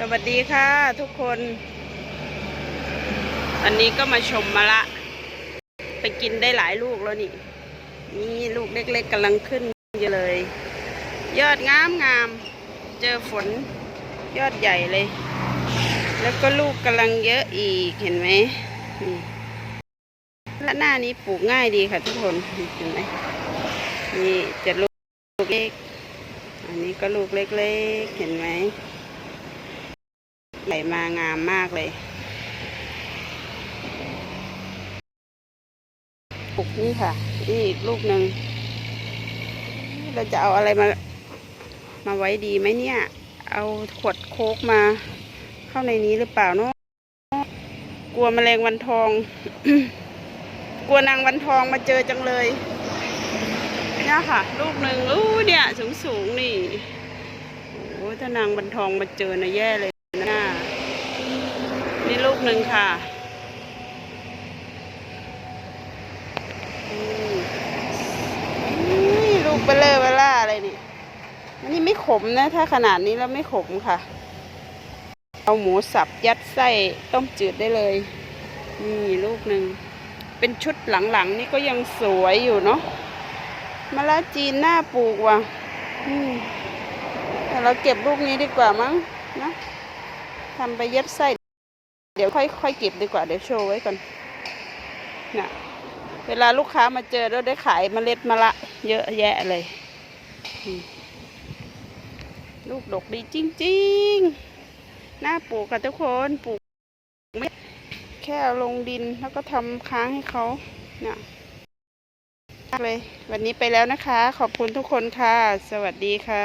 สวัสดีค่ะทุกคน อันนี้ก็มาชมมะละ ไปกินได้หลายลูกแล้วนี่ นี่ลูกเล็กๆกำลังขึ้นเยอะเลย ยอดงามงาม เจอฝนยอดใหญ่เลย แล้วก็ลูกกำลังเยอะอีกเห็นไหมนี่และหน้านี้ปลูกง่ายดีค่ะทุกคน เห็นไหมนี่จะลูกเล็ก อันนี้ก็ลูกเล็กๆ เห็นไหม ใหญ่มางามมากเลยปลูกนี่ค่ะ นี่อีกลูกหนึ่งเราจะเอาอะไรมา มาไว้ดีไหมเนี่ย เอาขวดโคกมา เข้าในนี้หรือเปล่าเนาะกลัวแมลงวันทอง กลัวนางวันทองมาเจอจังเลยเนี่ยค่ะ ลูกหนึ่งอู้เนี่ยสูงสูงนี่โอ้ถ้านางวันทองมาเจอนะแย่เลย นะนี่ลูกหนึ่งค่ะอืมอุ้ยลูกเบลเลอร์เบล่าอะไรนี่ อันนี้ไม่ขมนะ ถ้าขนาดนี้แล้วไม่ขมค่ะ เอาหมูสับยัดไส้ต้มจืดได้เลย นี่ลูกหนึ่ง เป็นชุดหลังๆ นี่ก็ยังสวยอยู่เนาะมะละจีนหน้าปลูกว่ะอืมแต่เราเก็บลูกนี้ดีกว่ามั้งนะ ทำไปเย็บไส้เดี๋ยวค่อยค่อยเก็บดีกว่าเดี๋ยวโชว์ไว้ก่อนนะ่ะเวลาลูกค้ามาเจอเราได้ขายเมล็ดมะละ เยอะแยะเลย ลูกดกดีจริงๆหน้าปลูกค่ะทุกคนปลูกไม่แค่ลงดินแล้วก็ทำค้างให้เขาเนี่ยมากเลยวันนี้ไปแล้วนะคะ ขอบคุณทุกคนค่ะ สวัสดีค่ะ